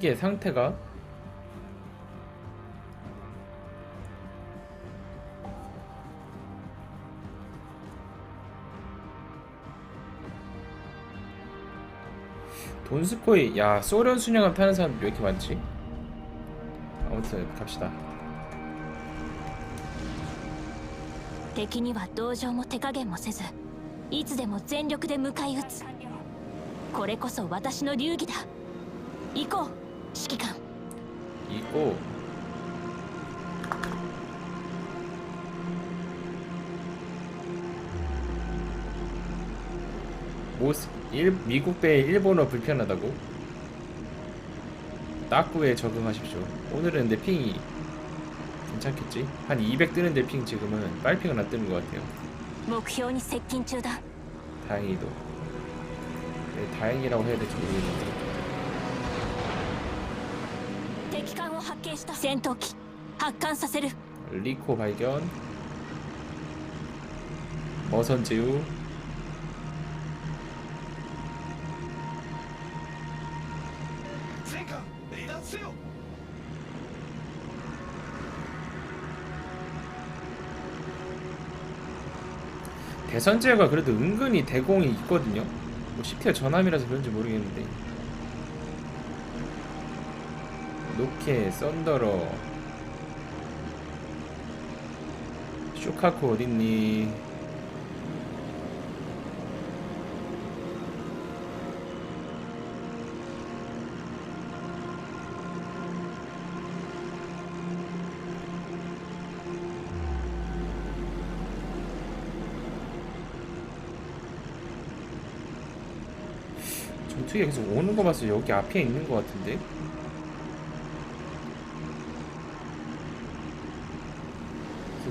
기계 상태가 돈스코이 야 소련 순양함 타는 사람 왜 이렇게 많지? 아무튼 갑시다 敵には同情も手加減もせずいつでも全力で迎え撃つこれこそ私の流儀だ行こう 시기감 이고 모스 뭐, 일, 미국 배 일본어 불편하다고? 낙구에 적응하십시오. 오늘은 내 핑이 괜찮겠지? 한 200 뜨는데 핑 지금은 빨핑은 안 뜨는 것 같아요. 목표에 접근 중이다. 다행히도. 네, 다행이라고 해야 될지 모르겠는데. 戦闘機発艦させる 리코 발견. 머선 제우. 戦艦離脱せよ 대선제가 그래도 은근히 대공이 있거든요. 뭐 10티어 전함이라서 그런지 모르겠는데. 노케, 썬더러, 쇼카코 어딨니? 전투기가 계속 오는 거 봐서 여기 앞에 있는 거 같은데? 그래서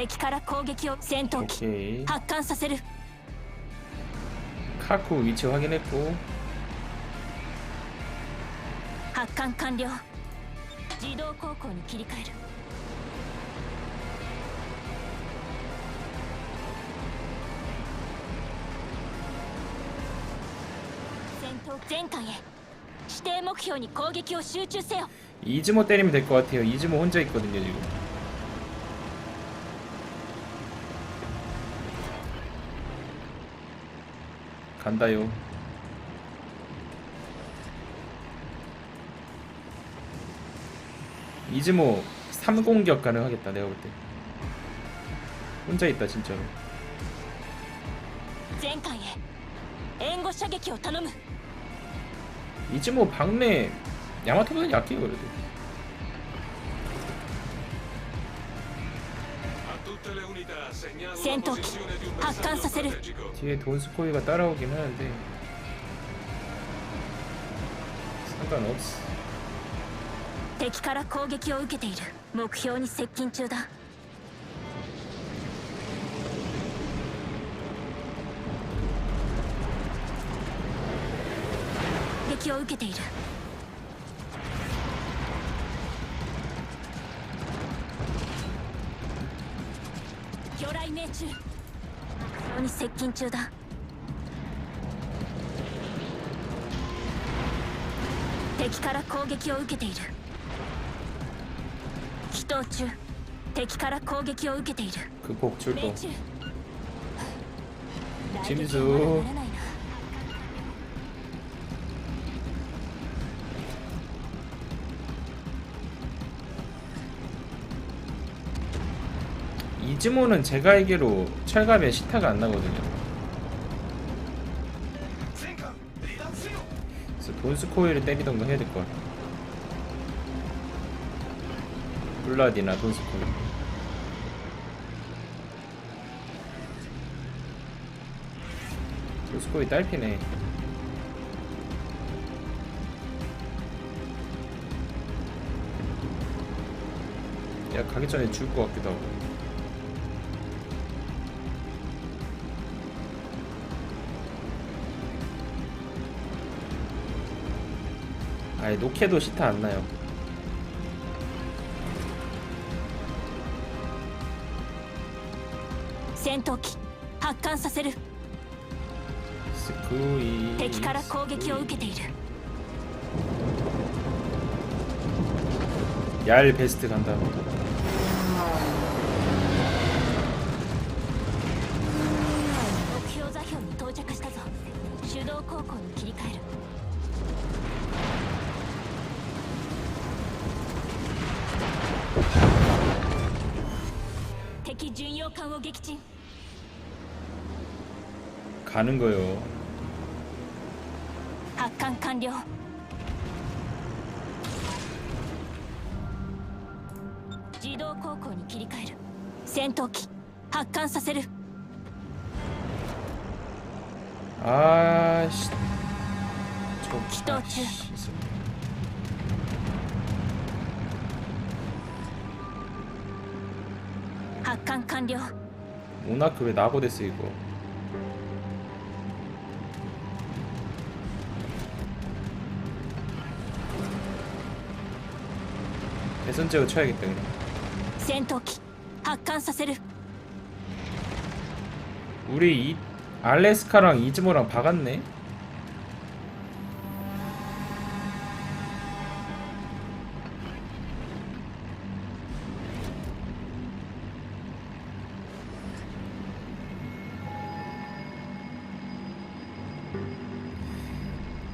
敵から攻撃を戦闘機 오케이 発艦させる 카쿠 위치 확인했고 発艦完了自動航行に切り替える戦闘全艦へ指定目標に攻撃を集中せよ 이즈모 때리면 될 것 같아요 이즈모 혼자 있거든요 지금 간다요. 이즈모 3공격 뭐 가능하겠다 내가 볼때. 혼자 있다 진짜로. 이즈모 박내 야마토보다 약해요 그래도. tutte le unità segnalo la Sento. posizione di un Accanto a bersaglio Sere. strategico. 뒤에 돈스코이가 따라오긴 하는데 상관없어 敵から攻撃を受けている目標に接近中だ撃を受けている 雷命中目標に接近中だ敵から攻撃を受けている祈祷中敵から攻撃を受けている 극복 출동 命中 진수. 이즈모는 제가 알기로 철갑에 시타가 안 나거든요. 그래서 돈스코일을 때리던가 해야 될 것 같아. 블라디나 돈스코일. 돈스코일 딸피네. 야 가기 전에 죽을 것 같기도 하고. 아예 노케도 시타 안 나요. 戦闘機発艦させる 스쿠이 敵から攻撃を受けている 얄 베스트 간다. 目標座標に到着したぞ手動航行に切り替える 敵巡洋艦を撃沈 가는 거요. 発艦完了自動航行に切り替える戦闘機発艦させる 아씨. 저 기도 중. 아씨, 있어. 아, 発艦完了 모나크 왜 나고 됐어 이거. 대선 제어 쳐야겠다 그냥. 戦闘機発艦させる 우리 이 알래스카랑 이즈모랑 박았네.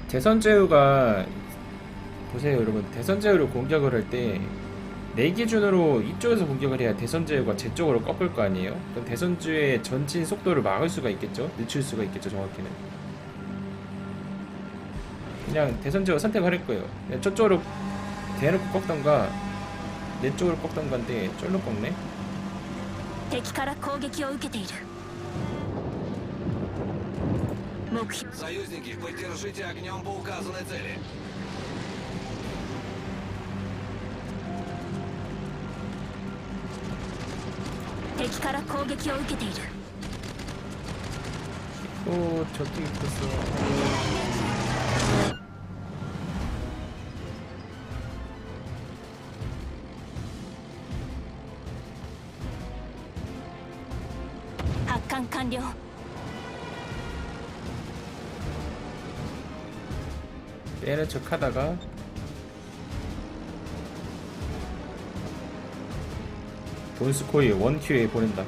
대선 제휴가 보세요 여러분 대선 제휴를 공격을 할 때 내 기준으로 이쪽에서 공격을 해야 대선 제휴가 제 쪽으로 꺾을 거 아니에요? 그럼 대선 제휴의 전진 속도를 막을 수가 있겠죠? 늦출 수가 있겠죠 정확히는 그냥 대선 제휴 선택을 할 거예요 그냥 저쪽으로 대놓고 꺾던가 내 쪽으로 꺾던가인데 쫄로 꺾네 敵から攻撃を受けている 目標 Союзники, поддержите огнем по указанной цели. 敵から攻撃を受けている 오 저쪽에 있었어 척 하다가 돈스코이 원큐에 보낸다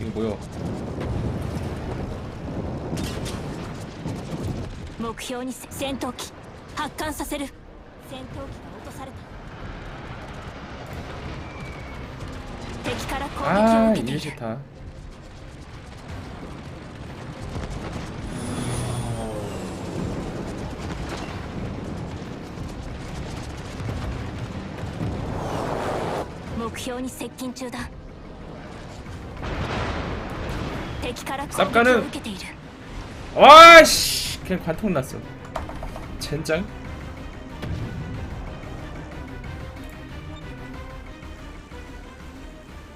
이거 뭐야 目標にせ戦闘機発艦させる戦闘機 아 이게 싫다. 목표에 접근 중이다. 쌉가는. 와씨! 그냥 관통 났어. 젠장?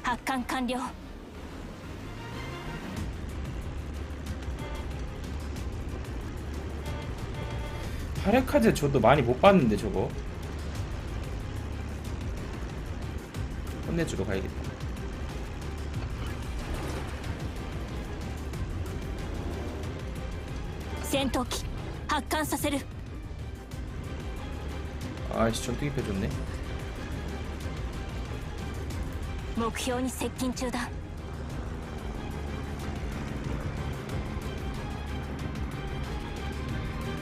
악강 완료. 파레카제 저도 많이 못 봤는데 저거. 혼내주러 가야겠다. 전투기, 악강 사세르. 아이씨 전투기 빼줬네. 目標に接近中だ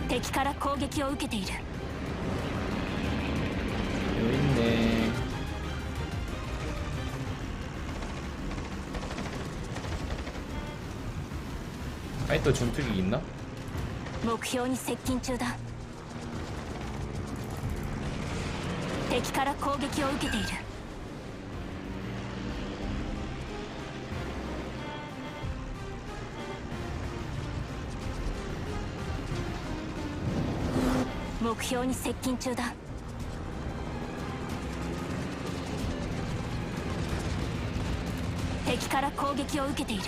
敵から攻撃を受けている 여기 있네 아니 또 전투기 있나? 目標に接近中だ敵から攻撃を受けている 標に接近中だ敵から攻撃を受けている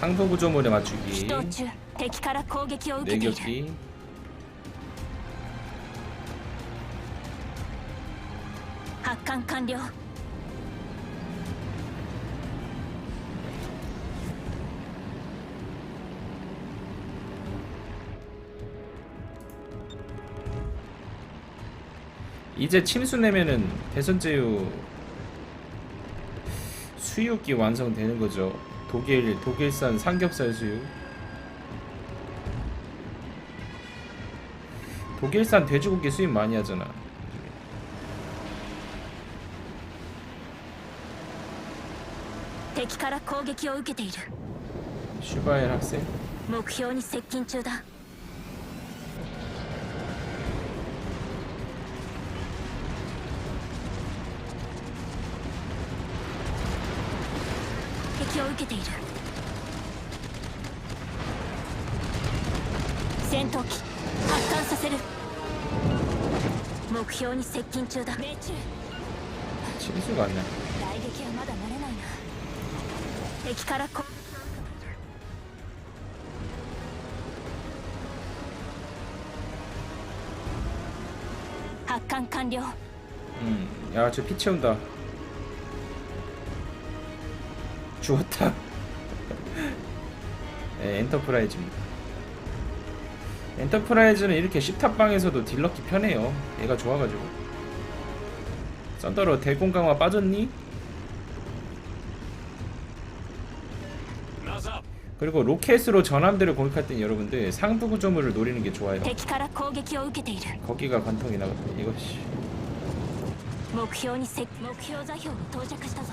상부 구조물에 맞추기 飛行中敵から攻撃を受けている 내격기 発艦完了 이제 침수 내면은 대선제휴 수육이 완성되는 거죠. 독일 독일산 삼겹살 수육. 독일산 돼지고기 수입 많이 하잖아. 슈바엘 학생. 목표에 접근 중이다. 敵を受けている戦闘機発艦させる目標に接近中だ命中 침수가 안 나. 来撃はまだ慣れないな敵からこ発艦完了 음, 야, 저 피 채운다. 죽었다. 네, 엔터프라이즈입니다. 엔터프라이즈는 이렇게 10탑방에서도 딜럭기 편해요. 얘가 좋아가지고. 썬더러 대공강화 빠졌니? ラザ 그리고 로켓으로 전함대를 공격할 땐 여러분들 상부 구조물을 노리는 게 좋아요. 敵から攻撃を受けている 거기가 관통이 나거든. 이거 씨. 目標に接目標座標に到着したぞ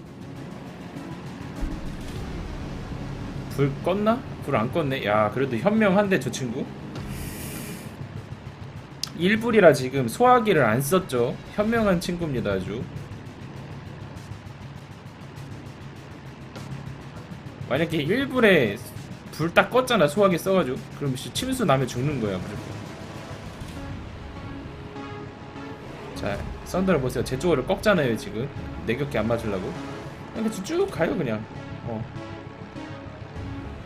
불 껐나? 불 안 껐네? 야 그래도 현명한데 저 친구? 1불이라 지금 소화기를 안 썼죠? 현명한 친구입니다 아주. 만약에 1불에 불 딱 껐잖아 소화기 써가지고. 그럼 씨 침수 나면 죽는 거야 무조건. 자 썬더를 보세요. 제 쪽으로 꺾잖아요 지금. 내격기 안 맞으려고. 그냥 쭉 가요 그냥. 어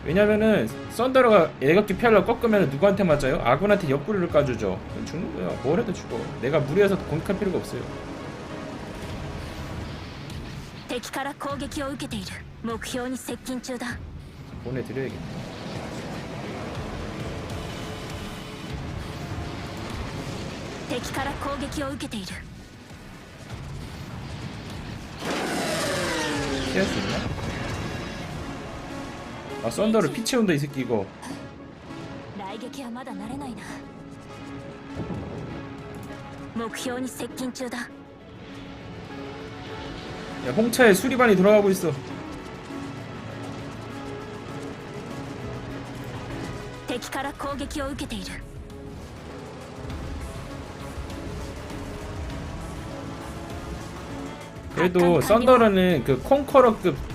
왜냐면은 썬더러가 애각기 피하려 꺾으면 누구한테 맞아요? 아군한테 옆구리를 까주죠. 죽는 거야. 뭘 해도 죽어. 내가 무리해서 공격할 필요가 없어요. 보내드려야겠다 피할 수 있나? 아 썬더를 피 채운다 이 새끼 이거. 야 홍차에 수리반이 돌아가고 있어. 그래도 썬더라는 그 콩커러급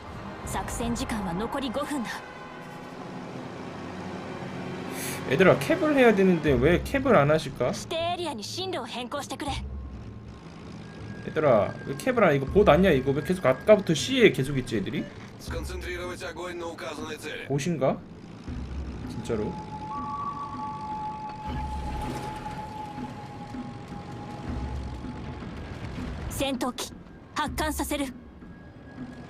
戦時間は残り5分だ 얘들아 캡을 해야 되는데 왜 캡을 안 하실까? 指定エリアに進路を変更してくれ 얘들아 왜 캡을 안 이거 봇 아니야 이거 왜 계속 아까부터 C에 계속 있지 애들이? Сконцентрировать огонь на указанной цели. 봇인가? 진짜로? 戦闘機発艦させる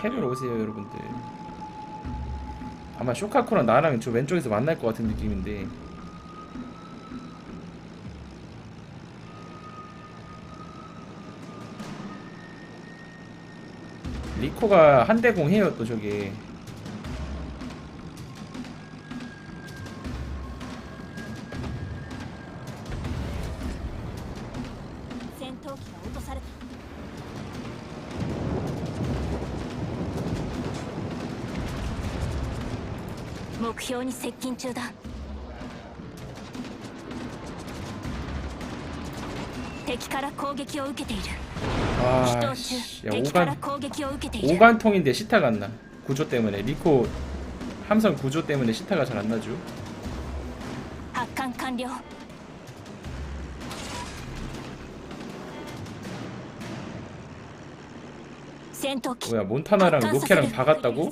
캡을 오세요 여러분들. 아마 쇼카코랑 나랑 저 왼쪽에서 만날 것 같은 느낌인데. 리코가 한 대공 해요 또 저게 目標に接近中だ敵から攻撃を受けている起動 아 中 씨, 야 敵から 오간 攻撃を受けている 오간통인데 시타가 안 나. 구조 때문에 리코 함선 구조 때문에 시타가 잘 안 나죠. 発艦完了戦闘機 뭐야 몬타나랑 発艦させ 로케랑 る 박았다고?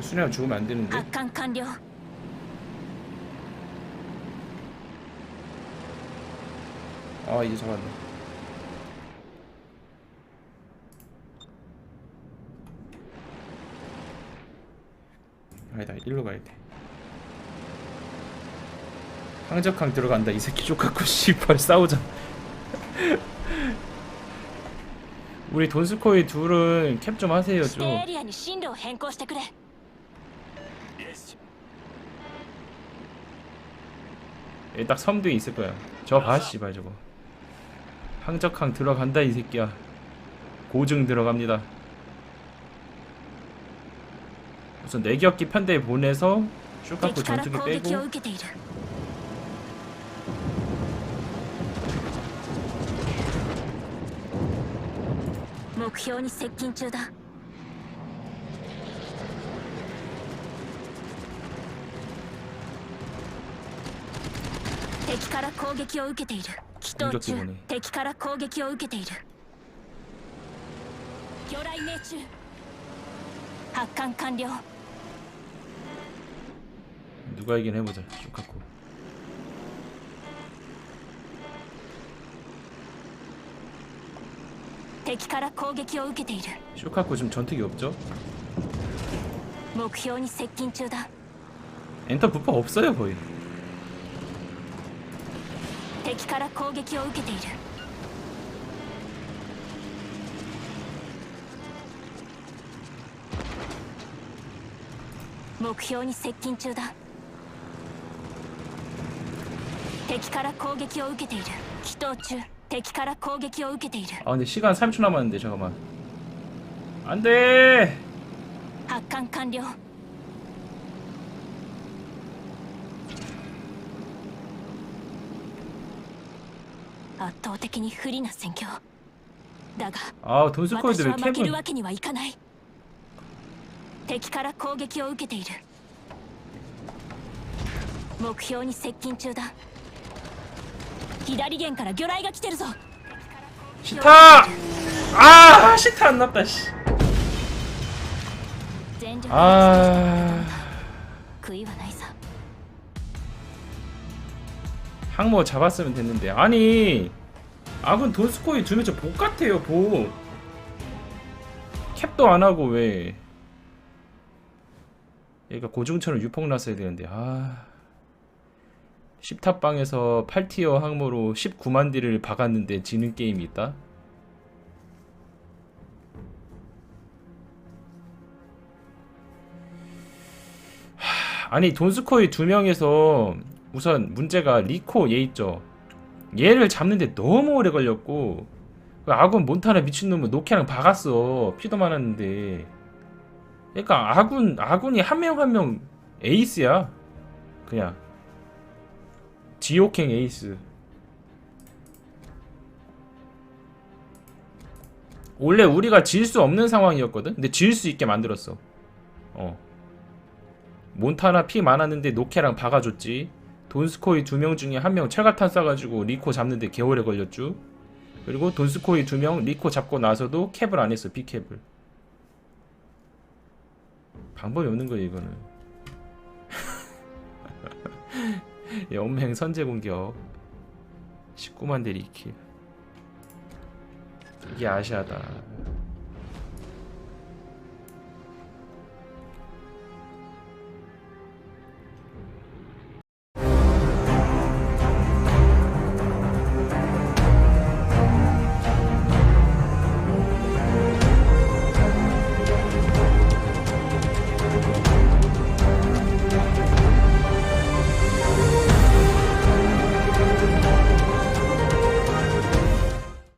순이랑 죽으면 안 되는데. 発艦完了 아 이제 잡았네. 아니다 일로 가야 돼. 항적항 들어간다 이 새끼 족같고 씨발 싸우자. 우리 돈스코이 둘은 캡 좀 하세요 指定 좀. エリアに進路を変更してくれ 여기 딱 섬도 있을 거야. 저거 봐, 씨발 저거. 항적항 들어간다 이 새끼야. 고증 들어갑니다. 우선 내기업기 편대에 보내서 쇼카프 전투기 빼고 목표에 접근 중이다. 敵から攻撃を受けている祈祷中공격기 보내 敵から攻撃を受けている魚雷命中発艦完了 누가 이긴 해보자. 슈카쿠. 敵から攻撃を受けている 슈카쿠 지금 전투기 없죠? 目標に接近中だ 엔터 부퍼 없어요 거의. 敵から攻撃を受けている目標に接近中だ敵から攻撃を受けている祈祷中敵から攻撃を受けている 아 근데 시간 3초 남았는데 잠깐만. 안 돼. 発艦完了 的に不利な戦況だが 아 돈스코이드 私 왜 は負ける 캡을 わけにはいかない敵から攻撃を受けている目標に接近中だ左舷から魚雷が来てるぞ 시타! 아 시타 안 났다 씨. 全力であ悔いはないさ 항모 잡았으면 됐는데 아니 아군 돈스코이 두면 저복 같아요 복. 캡도 안 하고 왜. 얘가 고중처럼 유폭 났어야 되는데 아. 10탑방에서 8티어 항모로 19만 딜을 박았는데 지는 게임이 있다? 하, 아니 돈스코이 두 명에서 우선 문제가 리코 얘 있죠 얘를 잡는데 너무 오래 걸렸고 그 아군 몬타나 미친놈은 노키랑 박았어. 피도 많았는데. 그러니까 아군 아군이 한 명 한 명 에이스야. 그냥. 지옥행 에이스. 원래 우리가 질 수 없는 상황이었거든? 근데 질 수 있게 만들었어. 어. 몬타나 피 많았는데 노케랑 박아줬지 돈스코이 두 명 중에 한 명 철갑탄 쏴가지고 리코 잡는데 개월에 걸렸죠 그리고 돈스코이 두 명 리코 잡고 나서도 캡을 안 했어 비캡을. 방법이 없는 거예요 이거는. 연맹 선제 공격. 19만 대 리킬. 이게 아시아다